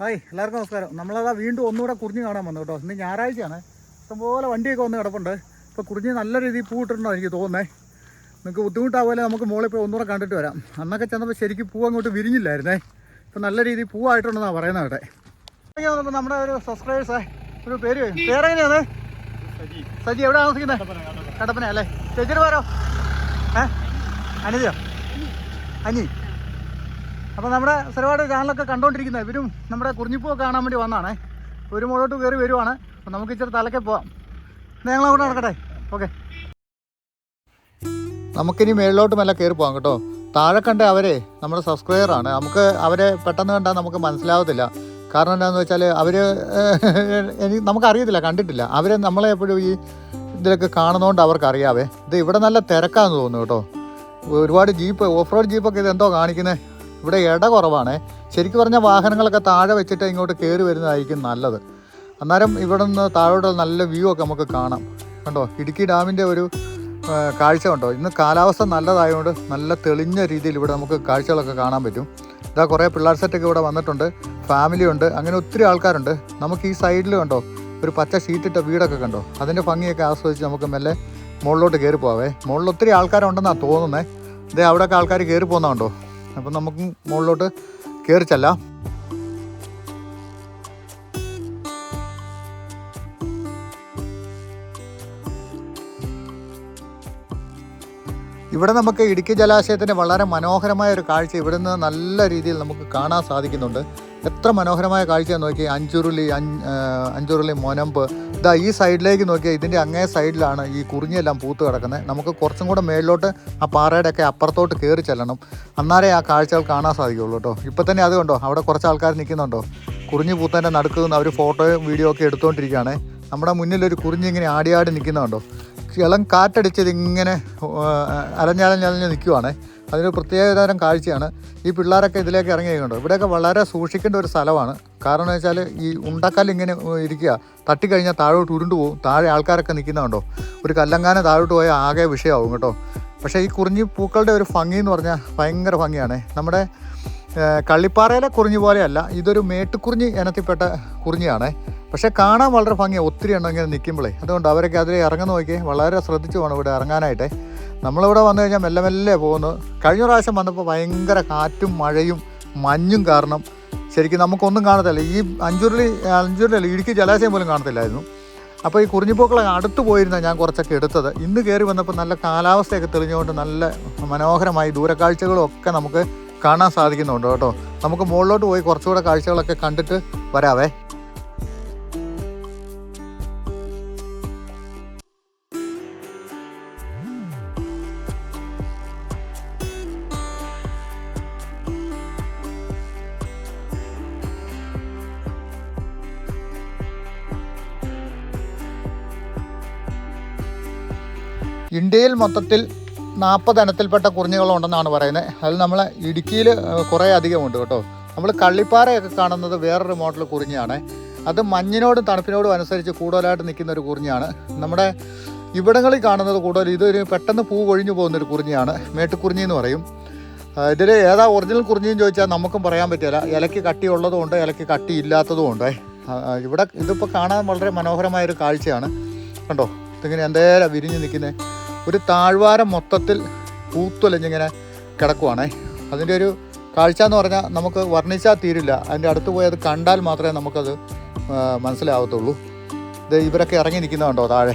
Hi എല്ലാവർക്കും നമസ്കാരം. നമ്മളതാ വീണ്ടും ഒന്നുകൂടെ കുറിഞ്ഞ് കാണാൻ വന്നു കേട്ടോ. ഇന്ന് ഞായറാഴ്ചയാണ്. ഇഷ്ടംപോലെ വണ്ടിയൊക്കെ വന്ന് കിടപ്പുണ്ട്. ഇപ്പോൾ കുറിഞ്ഞ് നല്ല രീതിയിൽ പൂവിട്ടുണ്ടോ എനിക്ക് തോന്നുന്നേ. നിങ്ങൾക്ക് ബുദ്ധിമുട്ടാവുമല്ലോ നമുക്ക് മോളിൽ പോയി ഒന്നുകൂടെ കണ്ടിട്ട് വരാം. അന്നൊക്കെ ചെന്നപ്പോൾ ശരിക്കും പൂ അങ്ങോട്ട് വിരിഞ്ഞില്ലായിരുന്നേ. ഇപ്പം നല്ല രീതിയിൽ പൂവായിട്ടുണ്ടെന്നാണ് പറയുന്നത് അവിടെ ഇങ്ങനെ വന്നപ്പോൾ നമ്മുടെ ഒരു സബ്സ്ക്രൈബേഴ്സേ ഒരു പേര് പേരെങ്ങനെയാണ് സജി. എവിടെ താമസിക്കുന്നത് കടപ്പന അല്ലേ ചേച്ചിയുടെ പേരോ? ഏ? അനിതയോ? അനി. അപ്പോൾ നമ്മുടെ ഒരുപാട് ചാനലൊക്കെ കണ്ടുകൊണ്ടിരിക്കുന്നത് ഇവരും നമ്മുടെ കുറിഞ്ഞിപ്പൂ കാണാൻ വേണ്ടി വന്നാണേ. ഒരു മുകളോട്ട് കയറി വരുവാണ്. അപ്പോൾ നമുക്ക് ഇച്ചിരി തലക്കെ പോവാം. ഞങ്ങളെ കൂടെ അങ്ങോട്ട് നടക്കട്ടെ? ഓക്കെ. നമുക്കിനി മേളിലോട്ട് മെല്ലെ കയറി പോകാം കേട്ടോ. താഴെ കണ്ട അവരെ നമ്മുടെ സബ്സ്ക്രൈബറാണ് നമുക്ക് അവരെ പെട്ടെന്ന് കണ്ടാൽ നമുക്ക് മനസ്സിലാവത്തില്ല. കാരണം എന്താണെന്ന് വെച്ചാൽ അവർ എനിക്ക് നമുക്കറിയത്തില്ല കണ്ടിട്ടില്ല. അവരെ നമ്മളെ എപ്പോഴും ഈ ഇതിലൊക്കെ കാണുന്നതുകൊണ്ട് അവർക്കറിയാവേ. ഇത് ഇവിടെ നല്ല തിരക്കാന്ന് തോന്നുന്നു കേട്ടോ. ഒരുപാട് ജീപ്പ് ഓഫ് റോഡ് ജീപ്പൊക്കെ ഇത് എന്തോ കാണിക്കുന്നത് ഇവിടെ ഇട കുറവാണ്. ശരിക്കും പറഞ്ഞാൽ വാഹനങ്ങളൊക്കെ താഴെ വെച്ചിട്ട് ഇങ്ങോട്ട് കയറി വരുന്നതായിരിക്കും നല്ലത്. അന്നേരം ഇവിടെ നിന്ന് താഴോട്ട് നല്ല വ്യൂ ഒക്കെ നമുക്ക് കാണാം. കണ്ടോ? ഇടുക്കി ഡാമിന്റെ ഒരു കാഴ്ച ഉണ്ടോ ഇന്ന് കാലാവസ്ഥ നല്ലതായതുകൊണ്ട് നല്ല തെളിഞ്ഞ രീതിയിൽ ഇവിടെ നമുക്ക് കാഴ്ചകളൊക്കെ കാണാൻ പറ്റും. ഇതാ കുറേ പിള്ളേർ സെറ്റൊക്കെ ഇവിടെ വന്നിട്ടുണ്ട്. ഫാമിലി ഉണ്ട്. അങ്ങനെ ഒത്തിരി ആൾക്കാരുണ്ട്. നമുക്ക് ഈ സൈഡിൽ കണ്ടോ? ഒരു പച്ച ഷീറ്റിട്ട വീടൊക്കെ കണ്ടോ? അതിന്റെ ഭംഗിയൊക്കെ ആസ്വദിച്ച് നമുക്ക് മെല്ലെ മുകളിലോട്ട് കയറി പോവേ മുകളിൽ ഒത്തിരി ആൾക്കാരുണ്ടെന്നാണ് തോന്നുന്നത് ഇതേ അവിടെയൊക്കെ ആൾക്കാർ കയറി പോകുന്നതുണ്ടോ അപ്പം നമുക്ക് മുകളിലോട്ട് കയറി ചെല്ലാം. ഇവിടെ നമുക്ക് ഇടുക്കി ജലാശയത്തിന്റെ വളരെ മനോഹരമായ ഒരു കാഴ്ച ഇവിടുന്ന് നല്ല രീതിയിൽ നമുക്ക് കാണാൻ സാധിക്കുന്നുണ്ട്. എത്ര മനോഹരമായ കാഴ്ചയാണ് നോക്കി അഞ്ചുരുളി അഞ്ച് അഞ്ചുരുളി മൊനമ്പ് ഇതാ ഈ സൈഡിലേക്ക് നോക്കിയാൽ ഇതിന്റെ അങ്ങേ സൈഡിലാണ് ഈ കുറിഞ്ഞെല്ലാം പൂത്ത് കിടക്കുന്നത്. നമുക്ക് കുറച്ചും കൂടെ മേളിലോട്ട് ആ പാറയുടെ ഒക്കെ അപ്പുറത്തോട്ട് കയറി ചെല്ലണം. അന്നാലേ ആ കാഴ്ചകൾ കാണാൻ സാധിക്കുള്ളൂ കേട്ടോ. ഇപ്പം തന്നെ അത് കണ്ടോ? അവിടെ കുറച്ച് ആൾക്കാർ നിൽക്കുന്നുണ്ടോ കുറിഞ്ഞ് പൂത്തന്റെ നടുക്ക് അവർ ഫോട്ടോയും വീഡിയോ ഒക്കെ എടുത്തുകൊണ്ടിരിക്കുകയാണ് നമ്മുടെ മുന്നിലൊരു കുറിഞ്ഞ് ഇങ്ങനെ ആടി ആടി നിൽക്കുന്നുണ്ടോ ഇളം കാറ്റടിച്ചത് ഇങ്ങനെ അലഞ്ഞലഞ്ഞലഞ്ഞ് നിൽക്കുവാണ് അതൊരു പ്രത്യേകതരം കാഴ്ചയാണ്. ഈ പിള്ളേരൊക്കെ ഇതിലേക്ക് ഇറങ്ങി കണ്ടോ ഇവിടെയൊക്കെ വളരെ സൂക്ഷിക്കേണ്ട ഒരു സ്ഥലമാണ്. കാരണം എന്ന് വെച്ചാൽ ഈ ഉണ്ടക്കല്ല് ഇങ്ങനെ ഇരിക്കുക. തട്ടിക്കഴിഞ്ഞാൽ താഴോട്ട് ഉരുണ്ടു പോകും. താഴെ ആൾക്കാരൊക്കെ നിൽക്കുന്നുണ്ടോ? ഒരു കല്ലങ്കാനം താഴോട്ട് പോയാൽ ആകെ വിഷയമാവും കേട്ടോ. പക്ഷേ ഈ കുറിഞ്ഞി പൂക്കളുടെ ഒരു ഭംഗി എന്ന് പറഞ്ഞാൽ ഭയങ്കര ഭംഗിയാണ്. നമ്മുടെ കള്ളിപ്പാറയിലെ കുറിഞ്ഞി പോലെയല്ല ഇതൊരു മേട്ടുക്കുറിഞ്ഞി ഇനത്തിൽപ്പെട്ട കുറിഞ്ഞിയാണ്. പക്ഷേ കാണാൻ വളരെ ഭംഗിയാണ് ഒത്തിരി എണ്ണം ഇങ്ങനെ നിൽക്കുമ്പോഴേ അതുകൊണ്ട് അവരൊക്കെ അതിൽ ഇറങ്ങുന്ന നോക്കി വളരെ ശ്രദ്ധിച്ചു വേണം ഇവിടെ ഇറങ്ങാനായിട്ടേ. നമ്മളിവിടെ വന്നു കഴിഞ്ഞാൽ മെല്ലെ മെല്ലെ പോകുന്നത്. കഴിഞ്ഞ പ്രാവശ്യം വന്നപ്പോൾ ഭയങ്കര കാറ്റും മഴയും മഞ്ഞും കാരണം ശരിക്കും നമുക്കൊന്നും കാണത്തില്ല. ഈ അഞ്ചുരുളി അഞ്ചുരുളി ഇടുക്കി ജലാശയം പോലും കാണത്തില്ലായിരുന്നു. അപ്പോൾ ഈ കുറിഞ്ഞിപ്പൂക്കളെ അടുത്ത് പോയിരുന്ന ഞാൻ കുറച്ചൊക്കെ എടുത്തത്. ഇന്ന് കയറി വന്നപ്പോൾ നല്ല കാലാവസ്ഥയൊക്കെ തെളിഞ്ഞുകൊണ്ട് നല്ല മനോഹരമായി ദൂരക്കാഴ്ചകളും ഒക്കെ നമുക്ക് കാണാൻ സാധിക്കുന്നുണ്ട് കേട്ടോ. നമുക്ക് മുകളിലോട്ട് പോയി കുറച്ചുകൂടെ കാഴ്ചകളൊക്കെ കണ്ടിട്ട് വരാവേ. ഇന്ത്യയിൽ മൊത്തത്തിൽ നാൽപ്പത് ഇനത്തിൽപ്പെട്ട കുറിഞ്ഞുകളുണ്ടെന്നാണ് പറയുന്നത്. അതിൽ നമ്മളെ ഇടുക്കിയിൽ കുറേ അധികമുണ്ട് കേട്ടോ. നമ്മൾ കള്ളിപ്പാറയൊക്കെ കാണുന്നത് വേറൊരു മോഡൽ കുറിഞ്ഞാണ്. അത് മഞ്ഞിനോടും തണുപ്പിനോടും അനുസരിച്ച് കൂടുതലായിട്ട് നിൽക്കുന്ന ഒരു കുറിഞ്ഞാണ്. നമ്മുടെ ഇവിടങ്ങളിൽ കാണുന്നത് കൂടുതൽ ഇതൊരു പെട്ടെന്ന് പൂ കൊഴിഞ്ഞു പോകുന്നൊരു കുറിഞ്ഞിയാണ് മേട്ടുക്കുറിഞ്ഞി എന്ന് പറയും. ഇതിൽ ഏതാ ഒറിജിനൽ കുറിഞ്ഞിന്ന് ചോദിച്ചാൽ നമുക്കും പറയാൻ പറ്റില്ല. ഇലയ്ക്ക് ഉള്ളതുകൊണ്ട് ഇലയ്ക്ക് കട്ടി ഇല്ലാത്തതുകൊണ്ട് ഇവിടെ ഇതിപ്പോൾ കാണാൻ വളരെ മനോഹരമായൊരു കാഴ്ചയാണ്. കണ്ടോ? ഇതിങ്ങനെ എന്തേലും വിരിഞ്ഞ് നിൽക്കുന്നത് ഒരു താഴ്വാരം മൊത്തത്തിൽ പൂത്തൊലഞ്ഞിങ്ങനെ കിടക്കുവാണേ. അതിന്റെ ഒരു കാഴ്ച എന്ന് പറഞ്ഞാൽ നമുക്ക് വർണിച്ചാൽ തീരില്ല. അതിന്റെ അടുത്ത് പോയി അത് കണ്ടാൽ മാത്രമേ നമുക്കത് മനസ്സിലാവത്തുള്ളൂ. ഇത് ഇവരൊക്കെ ഇറങ്ങി നിൽക്കുന്നുണ്ടോ താഴെ?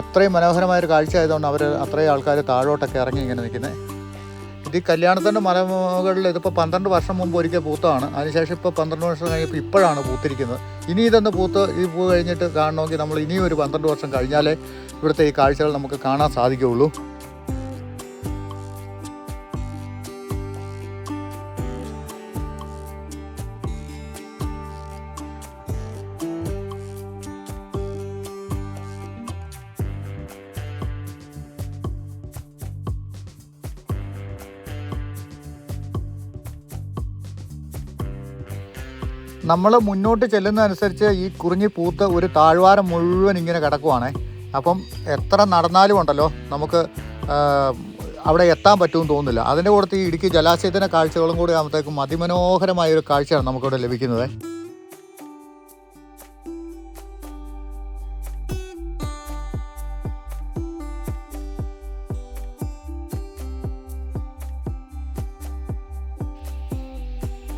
അത്രയും മനോഹരമായൊരു കാഴ്ച ആയതുകൊണ്ട് അവർ അത്രയും ആൾക്കാർ താഴോട്ടൊക്കെ ഇറങ്ങി ഇങ്ങനെ നിൽക്കുന്നത് ഇത് കല്യാണത്തിന്റെ മലമുകളിൽ ഇതിപ്പോൾ പന്ത്രണ്ട് വർഷം മുമ്പ് ഒരിക്കൽ പൂത്തതാണ്. അതിനുശേഷം ഇപ്പോൾ പന്ത്രണ്ട് വർഷം കഴിഞ്ഞപ്പോൾ ഇപ്പോഴാണ് പൂത്തിരിക്കുന്നത്. ഇനി ഇതൊന്ന് പൂത്ത് ഈ പൂ കഴിഞ്ഞിട്ട് കാണണമെങ്കിൽ നമ്മൾ ഇനിയും ഒരു പന്ത്രണ്ട് വർഷം കഴിഞ്ഞാലേ ഇവിടുത്തെ ഈ കാഴ്ചകൾ നമുക്ക് കാണാൻ സാധിക്കുകയുള്ളൂ. നമ്മൾ മുന്നോട്ട് ചെല്ലുന്നതനുസരിച്ച് ഈ കുറിഞ്ഞി പൂത്ത് ഒരു താഴ്വാരം മുഴുവൻ ഇങ്ങനെ കിടക്കുവാണേ. അപ്പം എത്ര നടന്നാലും ഉണ്ടല്ലോ നമുക്ക് അവിടെ എത്താൻ പറ്റുമെന്ന് തോന്നുന്നില്ല. അതിന്റെ കൂടെ ഈ ഇടുക്കി ജലാശയത്തിന്റെ കാഴ്ചകളും കൂടി ആകുമ്പോഴത്തേക്കും അതിമനോഹരമായ ഒരു കാഴ്ചയാണ് നമുക്കിവിടെ ലഭിക്കുന്നത്.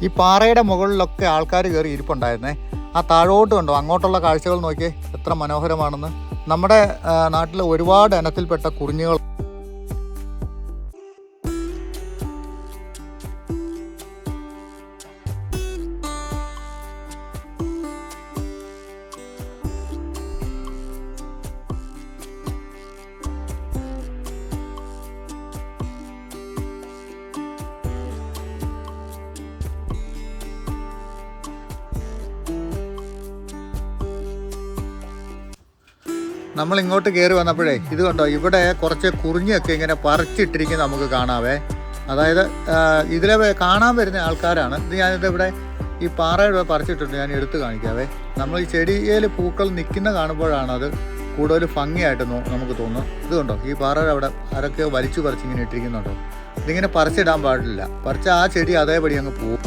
ഈ പാറയുടെ മുകളിലൊക്കെ ആൾക്കാർ കയറി ഇരിപ്പുണ്ടായിരുന്നേ. ആ താഴോട്ട് കണ്ടോ? അങ്ങോട്ടുള്ള കാഴ്ചകൾ നോക്കിയേ. എത്ര മനോഹരമാണെന്ന്. നമ്മുടെ നാട്ടിൽ ഒരുപാട് ഇനത്തിൽപ്പെട്ട കുറിഞ്ഞുകൾ നമ്മൾ ഇങ്ങോട്ട് കയറി വന്നപ്പോഴേ ഇത് കണ്ടോ ഇവിടെ കുറച്ച് കുറിഞ്ഞൊക്കെ ഇങ്ങനെ പറിച്ചിട്ടിരിക്കുന്നത് നമുക്ക് കാണാവേ. അതായത് ഇതിലെ കാണാൻ വരുന്ന ആൾക്കാരാണ്. ഇത് ഞാനിത് ഇവിടെ ഈ പാറയുടെ പറിച്ചിട്ടുണ്ട് ഞാൻ എടുത്ത് കാണിക്കാവേ. നമ്മൾ ഈ ചെടിയിൽ പൂക്കൾ നിൽക്കുന്ന കാണുമ്പോഴാണ് അത് കൂടുതൽ ഭംഗിയായിട്ട് നമുക്ക് തോന്നുന്നത്. ഇത് കണ്ടോ ഈ പാറയുടെ അവിടെ ആരൊക്കെ വലിച്ചു പറിച്ച് ഇങ്ങനെ ഇട്ടിരിക്കുന്നുണ്ടോ. ഇതിങ്ങനെ പറിച്ചിടാൻ പാടില്ല. പറിച്ച ആ ചെടി അതേപടി അങ്ങ് പോകും.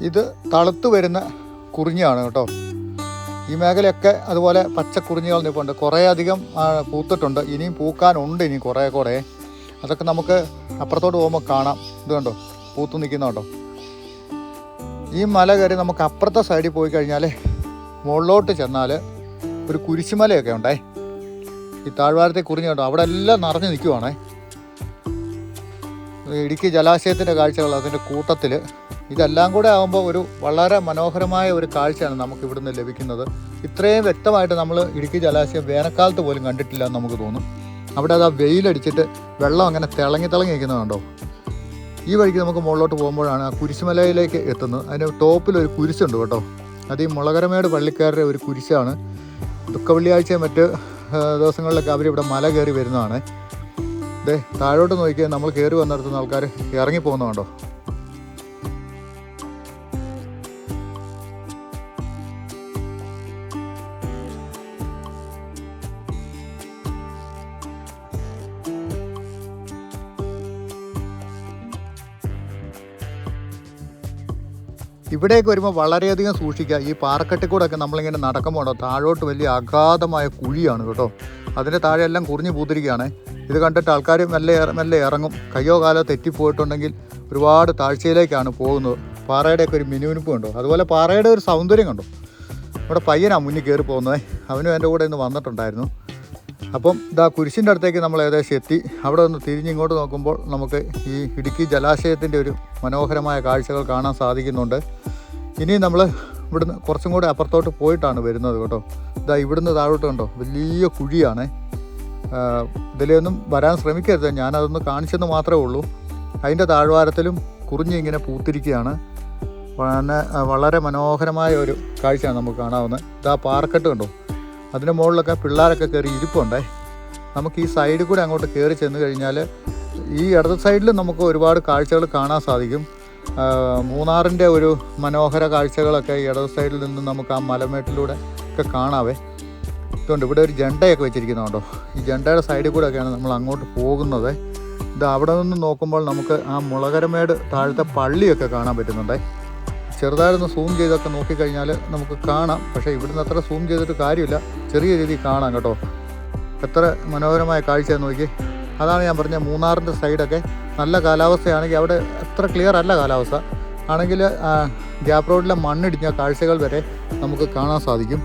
ഇത് തളുത്ത് വരുന്ന കുറിഞ്ഞാണ് കേട്ടോ. ഈ മേഖലയൊക്കെ അതുപോലെ പച്ചക്കുറിഞ്ഞുകൾ നിൽപ്പുണ്ട്. കുറേ അധികം പൂത്തിട്ടുണ്ട്. ഇനിയും പൂക്കാനുണ്ട് ഇനി കുറേ കുറേ അതൊക്കെ നമുക്ക് അപ്പുറത്തോട്ട് പോകുമ്പോൾ കാണാം. ഇത് കണ്ടോ? പൂത്ത് നിൽക്കുന്നുണ്ടോ ഈ മല കയറി നമുക്ക് അപ്പുറത്തെ സൈഡിൽ പോയി കഴിഞ്ഞാൽ മുകളിലോട്ട് ചെന്നാൽ ഒരു കുരിശുമലയൊക്കെ ഉണ്ടേ. ഈ താഴ്വാരത്തെ കുറിഞ്ഞ് കണ്ടോ? അവിടെ എല്ലാം നിറഞ്ഞു നിൽക്കുവാണേ. ഇടുക്കി ജലാശയത്തിന്റെ കാഴ്ചകൾ അതിന്റെ കൂട്ടത്തിൽ ഇതെല്ലാം കൂടെ ആകുമ്പോൾ ഒരു വളരെ മനോഹരമായ ഒരു കാഴ്ചയാണ് നമുക്ക് ഇവിടുന്ന് ലഭിക്കുന്നത്. ഇത്രയും വ്യക്തമായിട്ട് നമ്മൾ ഇടുക്കി ജലാശയം വേനൽക്കാലത്ത് പോലും കണ്ടിട്ടില്ല എന്ന് നമുക്ക് തോന്നും. അവിടെ അത് ആ വെയിലടിച്ചിട്ട് വെള്ളം അങ്ങനെ തിളങ്ങി തിളങ്ങി നിൽക്കുന്നത് കണ്ടോ? ഈ വഴിക്ക് നമുക്ക് മുകളിലോട്ട് പോകുമ്പോഴാണ് ആ കുരിശുമലയിലേക്ക് എത്തുന്നത്. അതിന് ടോപ്പിൽ ഒരു കുരിശുണ്ട് കേട്ടോ. അത് ഈ മുളകരമേട് പള്ളിക്കാരുടെ ഒരു കുരിശാണ്. ദുഃഖ വെള്ളിയാഴ്ച മറ്റ് ദിവസങ്ങളിലൊക്കെ അവരിവിടെ മല കയറി വരുന്നതാണ്. ദേ താഴോട്ട് നോക്കിയാൽ നമ്മൾ കയറി വന്നിടത്തുന്ന ആൾക്കാർ ഇറങ്ങി ഇവിടേക്ക് വരുമ്പോൾ വളരെയധികം സൂക്ഷിക്കുക. ഈ പാറക്കെട്ടിൽ കൂടെ ഒക്കെ നമ്മളിങ്ങനെ നടക്കുമ്പോൾ താഴോട്ട് വലിയ അഗാധമായ കുഴിയാണ് കേട്ടോ. അതിന്റെ താഴെ എല്ലാം കുറിഞ്ഞു പൂത്തിരിക്കുകയാണ് ഇത് കണ്ടിട്ട് ആൾക്കാർ മെല്ലെ മെല്ലെ ഇറങ്ങും. കയ്യോ കാലോ തെറ്റിപ്പോയിട്ടുണ്ടെങ്കിൽ ഒരുപാട് താഴ്ചയിലേക്കാണ് പോകുന്നത്. പാറയുടെയൊക്കെ ഒരു മിനുമിനുപ്പ് കണ്ടോ? അതുപോലെ പാറയുടെ ഒരു സൗന്ദര്യം കണ്ടോ? നമ്മുടെ പയ്യനാണ് മുന്നിൽ കയറി പോകുന്നത്. അവനും എന്റെ കൂടെ ഇന്ന് വന്നിട്ടുണ്ടായിരുന്നു. അപ്പം ഇതാ കുരിശിന്റെ അടുത്തേക്ക് നമ്മൾ ഏകദേശം എത്തി. അവിടെ ഒന്ന് തിരിഞ്ഞിങ്ങോട്ട് നോക്കുമ്പോൾ നമുക്ക് ഈ ഇടുക്കി ജലാശയത്തിന്റെ ഒരു മനോഹരമായ കാഴ്ചകൾ കാണാൻ സാധിക്കുന്നുണ്ട്. ഇനി നമ്മൾ ഇവിടുന്ന് കുറച്ചും കൂടെ അപ്പുറത്തോട്ട് പോയിട്ടാണ് വരുന്നത് കേട്ടോ. ഇതാ ഇവിടുന്ന് താഴോട്ട് കണ്ടോ? വലിയ കുഴിയാണ്. ഇതിലൊന്നും വരാൻ ശ്രമിക്കരുത്. ഞാനതൊന്ന് കാണിച്ചെന്ന് മാത്രമേ ഉള്ളൂ. അതിന്റെ താഴ്വാരത്തിലും കുറിഞ്ഞ് ഇങ്ങനെ പൂത്തിരിക്കുകയാണ്. വളരെ വളരെ മനോഹരമായ ഒരു കാഴ്ചയാണ് നമുക്ക് കാണാവുന്നത്. ഇതാ പാറക്കെട്ട് കണ്ടോ? അതിന്റെ മുകളിലൊക്കെ പിള്ളേരൊക്കെ കയറി ഇരിപ്പുണ്ടേ. നമുക്ക് ഈ സൈഡിൽ കൂടെ അങ്ങോട്ട് കയറി ചെന്ന് കഴിഞ്ഞാൽ ഈ ഇടത് സൈഡിൽ നമുക്ക് ഒരുപാട് കാഴ്ചകൾ കാണാൻ സാധിക്കും. മൂന്നാറിന്റെ ഒരു മനോഹര കാഴ്ചകളൊക്കെ ഇടത് സൈഡിൽ നിന്ന് നമുക്ക് ആ മലമേട്ടിലൂടെ ഒക്കെ കാണാവേ. ഇതുകൊണ്ട് ഇവിടെ ഒരു ജണ്ടയൊക്കെ വെച്ചിരിക്കുന്നുണ്ടോ? ഈ ജണ്ടയുടെ സൈഡിൽ കൂടെ ഒക്കെയാണ് നമ്മൾ അങ്ങോട്ട് പോകുന്നത്. ഇത് അവിടെ നിന്ന് നോക്കുമ്പോൾ നമുക്ക് ആ മുളകരമേട് താഴത്തെ പള്ളിയൊക്കെ കാണാൻ പറ്റുന്നുണ്ടേ. ചെറുതായിട്ടൊന്ന് സൂം ചെയ്തൊക്കെ നോക്കിക്കഴിഞ്ഞാൽ നമുക്ക് കാണാം. പക്ഷേ ഇവിടുന്ന് അത്ര സൂം ചെയ്തിട്ട് കാര്യമില്ല. ചെറിയ രീതിയിൽ കാണാം കേട്ടോ. എത്ര മനോഹരമായ കാഴ്ചയാണ് നോക്കി. അതാണ് ഞാൻ പറഞ്ഞ മൂന്നാറിന്റെ സൈഡൊക്കെ. നല്ല കാലാവസ്ഥയാണെങ്കിൽ അവിടെ അത്ര ക്ലിയർ അല്ല കാലാവസ്ഥ. ആണെങ്കിൽ ഗ്യാപ് റോഡിലെ മണ്ണിടിഞ്ഞ കാഴ്ചകൾ വരെ നമുക്ക് കാണാൻ സാധിക്കും.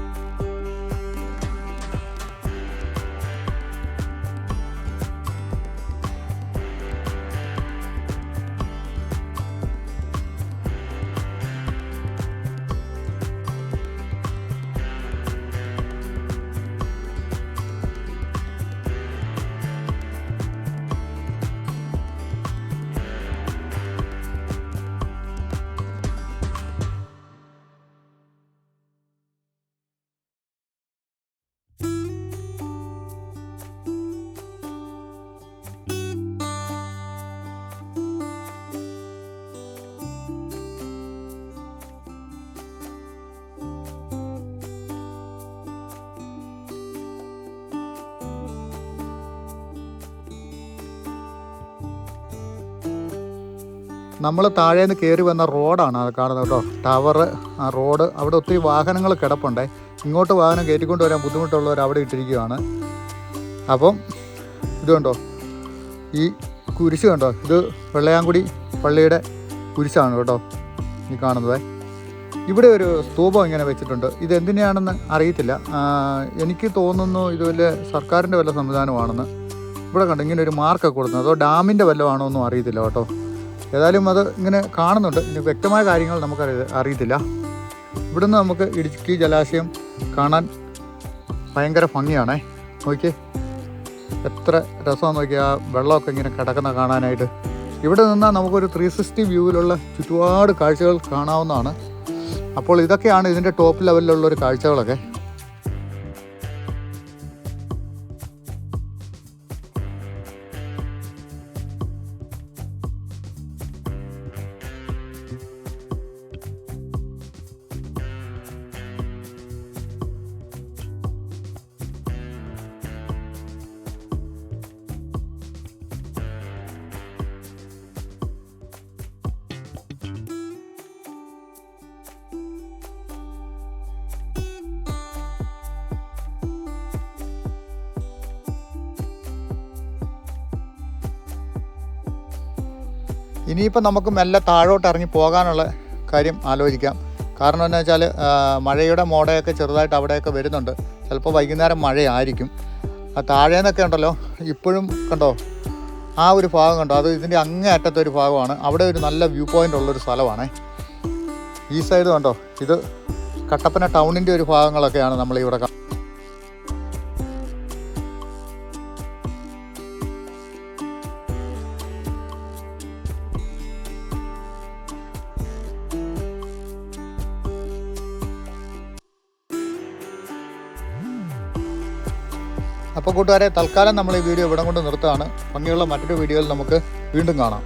നമ്മൾ താഴേന്ന് കയറി വന്ന റോഡാണ് കാണുന്നത് കേട്ടോ. ടവർ ആ റോഡ്. അവിടെ ഒത്തിരി വാഹനങ്ങൾ കിടപ്പുണ്ടേ. ഇങ്ങോട്ട് വാഹനം കയറ്റിക്കൊണ്ട് വരാൻ ബുദ്ധിമുട്ടുള്ളവർ അവിടെ ഇട്ടിരിക്കുകയാണ്. അപ്പം ഇത് കണ്ടോ? ഈ കുരിശ് കണ്ടോ? ഇത് വെള്ളയാങ്കുടി പള്ളിയുടെ കുരിശാണ് കേട്ടോ ഈ കാണുന്നത്. ഇവിടെ ഒരു സ്തൂപം ഇങ്ങനെ വെച്ചിട്ടുണ്ട്. ഇത് എന്തിനാണെന്ന് അറിയത്തില്ല. എനിക്ക് തോന്നുന്നു ഇത് വലിയ സർക്കാരിന്റെ വല്ല സംവിധാനമാണെന്ന്. ഇവിടെ കണ്ടോ? ഇങ്ങനെ ഒരു മാർക്കൊക്കെ കൊടുക്കുന്നത് അതോ ഡാമിന്റെ വല്ലതാണോ ഒന്നും അറിയത്തില്ല കേട്ടോ. ഏതായാലും അത് ഇങ്ങനെ കാണുന്നുണ്ട്. ഇനി വ്യക്തമായ കാര്യങ്ങൾ നമുക്ക് അറിയത്തില്ല. ഇവിടുന്ന് നമുക്ക് ഇടുക്കി ജലാശയം കാണാൻ ഭയങ്കര ഭംഗിയാണേ. നോക്കിയേ. എത്ര രസമാണ് നോക്കിയാൽ ആ വെള്ളമൊക്കെ ഇങ്ങനെ കിടക്കുന്ന കാണാനായിട്ട്. ഇവിടെ നിന്നാൽ നമുക്കൊരു ത്രീ സിക്സ്റ്റി വ്യൂവിലുള്ള ചുറ്റുപാട് കാഴ്ചകൾ കാണാവുന്നതാണ്. അപ്പോൾ ഇതൊക്കെയാണ് ഇതിന്റെ ടോപ്പ് ലെവലിലുള്ള ഒരു കാഴ്ചകളൊക്കെ. ഇനിയിപ്പോൾ നമുക്ക് മെല്ലെ താഴോട്ട് ഇറങ്ങി പോകാനുള്ള കാര്യം ആലോചിക്കാം. കാരണം എന്താ വെച്ചാൽ മഴയുടെ മോടയൊക്കെ ചെറുതായിട്ട് അവിടെയൊക്കെ വരുന്നുണ്ട്. ചിലപ്പോൾ വൈകുന്നേരം മഴയായിരിക്കും. ആ താഴെ താഴേന്നൊക്കെ ഉണ്ടല്ലോ ഇപ്പോഴും കണ്ടോ? ആ ഒരു ഭാഗം കണ്ടോ? അത് ഇതിന്റെ അങ്ങേ അറ്റത്തെ ഒരു ഭാഗമാണ്. അവിടെ ഒരു നല്ല വ്യൂ പോയിന്റ് ഉള്ളൊരു സ്ഥലമാണേ. ഈ സൈഡ് കണ്ടോ? ഇത് കട്ടപ്പന ടൗണിന്റെ ഒരു ഭാഗങ്ങളൊക്കെയാണ് നമ്മളിവിടെ കാ- അപ്പോൾ കൂട്ടുകാരെ തൽക്കാലം നമ്മൾ ഈ വീഡിയോ ഇവിടെ കൊണ്ട് നിർത്തുകയാണ്. ഭംഗിയുള്ള മറ്റൊരു വീഡിയോയിൽ നമുക്ക് വീണ്ടും കാണാം.